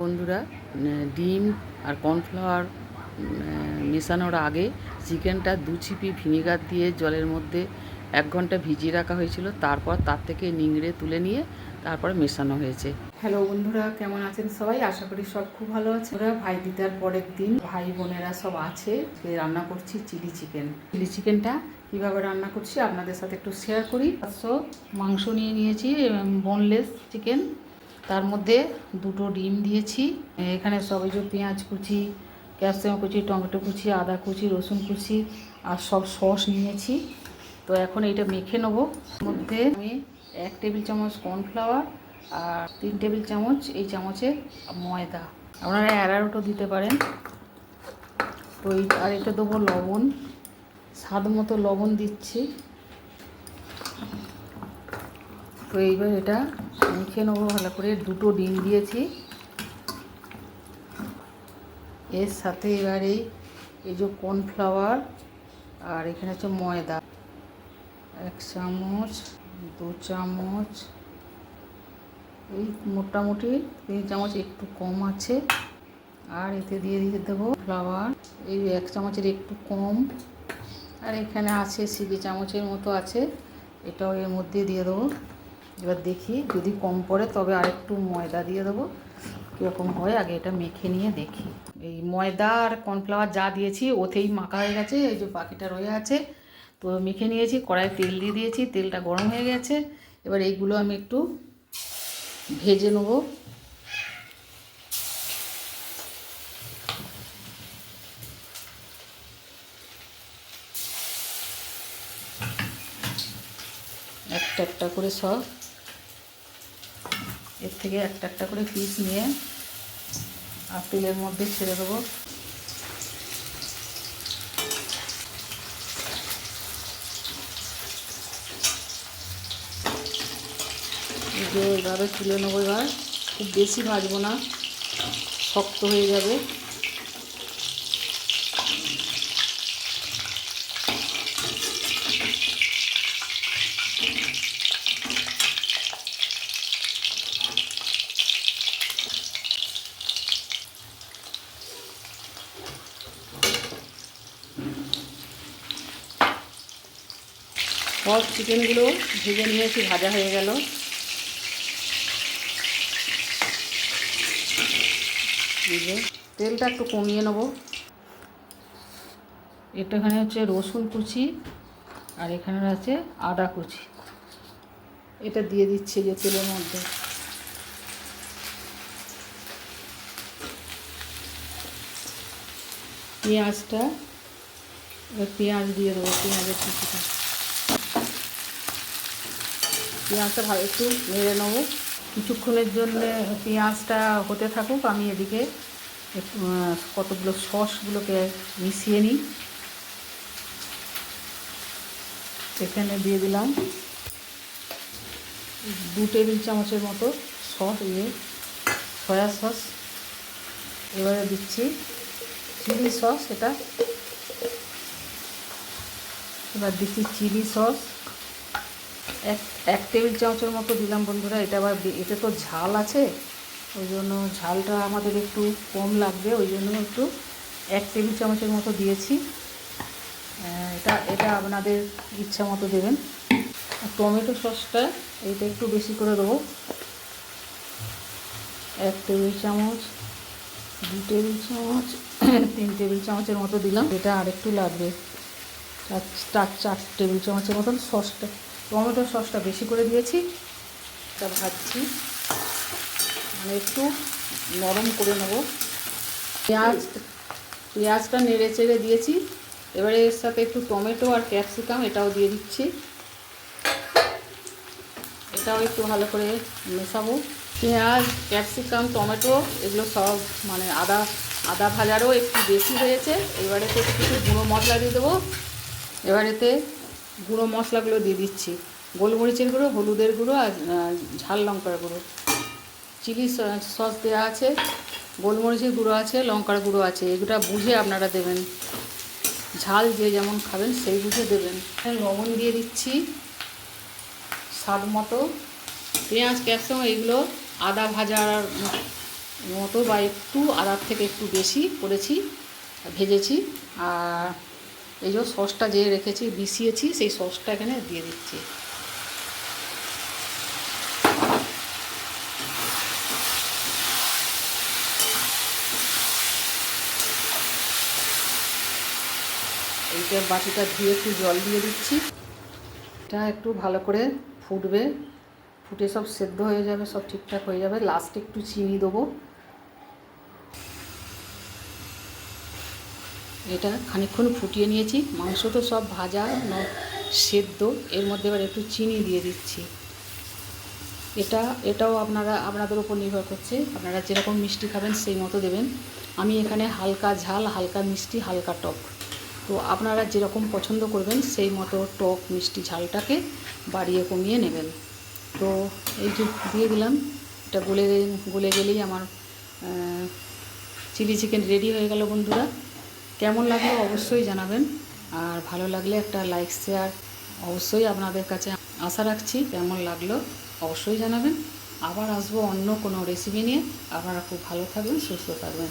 বন্ধুরা ডিম আর কর্নফ্লাওয়ার মেশানোর আগে চিকেনটা দু ছিপি ভিনিগার দিয়ে জলের মধ্যে এক ঘণ্টা ভিজিয়ে রাখা হয়েছিল। তারপর তার থেকে নিংড়ে তুলে নিয়ে তারপরে মেশানো হয়েছে। হ্যালো বন্ধুরা, কেমন আছেন সবাই? আশা করি সব খুব ভালো আছে ওরা ভাই দিদার পরের দিন ভাই বোনেরা সব আছে রান্না করছি চিলি চিকেন। চিলি চিকেনটা কীভাবে রান্না করছি আপনাদের সাথে একটু শেয়ার করি। পাঁচশো মাংস নিয়ে নিয়েছি বোনলেস চিকেন তার মধ্যে দুটো ডিম দিয়েছি। এখানে সব যে পেঁয়াজ কুচি, ক্যাপসিকাম কুচি, টমেটো কুচি, আদা কুচি, রসুন কুচি আর সব সস নিয়েছি। তো এখন এইটা মেখে নেব। মধ্যে আমি এক টেবিল চামচ কর্নফ্লাওয়ার আর তিন টেবিল চামচ এই চামচে ময়দা। আপনারা অ্যারারোটও দিতে পারেন। তো এই আর এটা দেবো লবণ। স্বাদ মতো লবণ দিচ্ছি। তো এইবার এটা মেখে নেব ভালো করে। দুটো ডিম দিয়েছি। এর সাথে এবারে এই যে কর্নফ্লাওয়ার আর এখানে হচ্ছে ময়দা। এক চামচ, দু চামচ, এই মোটামুটি তিন চামচ একটু কম আছে। আর এতে দিয়ে দিয়ে দেবো ফ্লাওয়ার এই এক চামচের একটু কম। আর এখানে আছে সিবি চামচের মতো আছে। এটাও এর মধ্যে দিয়ে দেবো। এবার দেখি, যদি কম পড়ে তবে আরেকটু ময়দা দিয়ে দেবো। কীরকম হয়, আগে এটা মেখে নিয়ে দেখি। এই ময়দা আর কর্নফ্লাওয়ার যা দিয়েছি, ওতেই মাখা হয়ে গেছে, এই যে বাকিটা রয়ে আছে। তো মেখে নিয়েছি, কড়াই তেল দিয়ে দিয়েছি, তেলটা গরম হয়ে গেছে। এবার এইগুলো আমি একটু ভেজে নেব। একটা একটা করে সব এর থেকে একটা একটা করে পিস নিয়ে আপেলের মধ্যে ছেড়ে দেবো। এইভাবে তুলে নেব এবার। খুব বেশি ভাজবো না, শক্ত হয়ে যাবে। সব চিকেনগুলো ভেজে নিয়েছি, ভাজা হয়ে গেল। তেলটা একটু কমিয়ে নেব। এটা এখানে হচ্ছে রসুন কুচি, আর এখানে আছে আদা কুচি। এটা দিয়ে দিচ্ছি যে তেলের মধ্যে। পেঁয়াজটা পেঁয়াজ দিয়ে দেবো, পেঁয়াজের কুচিটা। পেঁয়াজটা ভালো একটু নেড়ে নেব। কিছুক্ষণের জন্য পেঁয়াজটা হতে থাকুক, আমি এদিকে কতগুলো সসগুলোকে মিশিয়ে নিই। এখানে দিয়ে দিলাম দু টেবিল চামচের মতো সস ইয়ে সয়া সস। এবারে দিচ্ছি চিলি সস, এটা। এবার দিচ্ছি চিলি সস। এক এক টেবিল চামচের মতো দিলাম বন্ধুরা, এটা আবার এতে তো ঝাল আছে, ওই জন্য ঝালটা আমাদের একটু কম লাগবে, ওই জন্য একটু এক টেবিল চামচের মতো দিয়েছি। এটা এটা আপনাদের ইচ্ছা মতো দেবেন। টমেটো সসটা এইটা একটু বেশি করে দেবো। এক টেবিল চামচ, দু টেবিল চামচ, তিন টেবিল চামচের মতো দিলাম। এটা আর একটু লাগবে চার চার টেবিল চামচের মতন সসটা। টমেটো সসটা বেশি করে দিয়েছি। তা ভাজছি। মানে একটু নরম করে নেব। পেঁয়াজ পেঁয়াজটা নেড়ে চেড়ে দিয়েছি। এবারে এর সাথে একটু টমেটো আর ক্যাপসিকাম এটাও দিয়ে দিচ্ছি। এটাও একটু ভালো করে মেশাবো। পেঁয়াজ, ক্যাপসিকাম, টমেটো এগুলো সব মানে আদা আদা ভাজারও একটু বেশি হয়েছে। এবারেতে একটু গুঁড়ো মশলা দিয়ে দেবো। এবারেতে গুঁড়ো মশলাগুলো দিয়ে দিচ্ছি। গোলমরিচের গুঁড়ো, হলুদের গুঁড়ো আর ঝাল লঙ্কার গুঁড়ো। চিলি সস দেওয়া আছে, গোলমরিচের গুঁড়ো আছে, লঙ্কার গুঁড়ো আছে, এগুলো বুঝে আপনারা দেবেন। ঝাল যে যেমন খাবেন সেই বুঝে দেবেন। লবণ দিয়ে দিচ্ছি স্বাদ মতো। পেঁয়াজ ক্যাপসিকাম এগুলো আদা ভাজার মতো বা একটু, আদার থেকে একটু বেশি করেছি, ভেজেছি। আর এই যে সসটা যে রেখেছি মিশিয়েছি সেই সসটা এখানে দিয়ে দিচ্ছি। এইটা বাটিটা ধুয়ে একটু জল দিয়ে দিচ্ছি। এটা একটু ভালো করে ফুটবে। ফুটে সব সেদ্ধ হয়ে যাবে, সব ঠিকঠাক হয়ে যাবে। লাস্টে একটু চিনি দেবো। এটা খানিকক্ষণ ফুটিয়ে নিয়েছি। মাংস তো সব ভাজা সেদ্ধ। এর মধ্যে এবার একটু চিনি দিয়ে দিচ্ছি। এটা, এটাও আপনারা, আপনাদের উপর নির্ভর করছে। আপনারা যেরকম মিষ্টি খাবেন, সেই মতো দেবেন। আমি এখানে হালকা ঝাল, হালকা মিষ্টি, হালকা টক। তো আপনারা যেরকম পছন্দ করবেন, সেই মতো টক, মিষ্টি ঝালটাকে বাড়িয়ে কমিয়ে নেবেন। তো এই যে দিয়ে দিলাম, এটা গলে গলে গেলেই আমার চিলি চিকেন রেডি হয়ে গেল বন্ধুরা। কেমন লাগল অবশ্যই জানাবেন। আর ভালো লাগলে একটা লাইক শেয়ার অবশ্যই আপনাদের কাছে আশা রাখছি কেমন লাগল অবশ্যই জানাবেন। আবার আসব অন্য কোনো রেসিপি নিয়ে। আপনারা খুব ভালো থাকবেন, সুস্থ থাকবেন।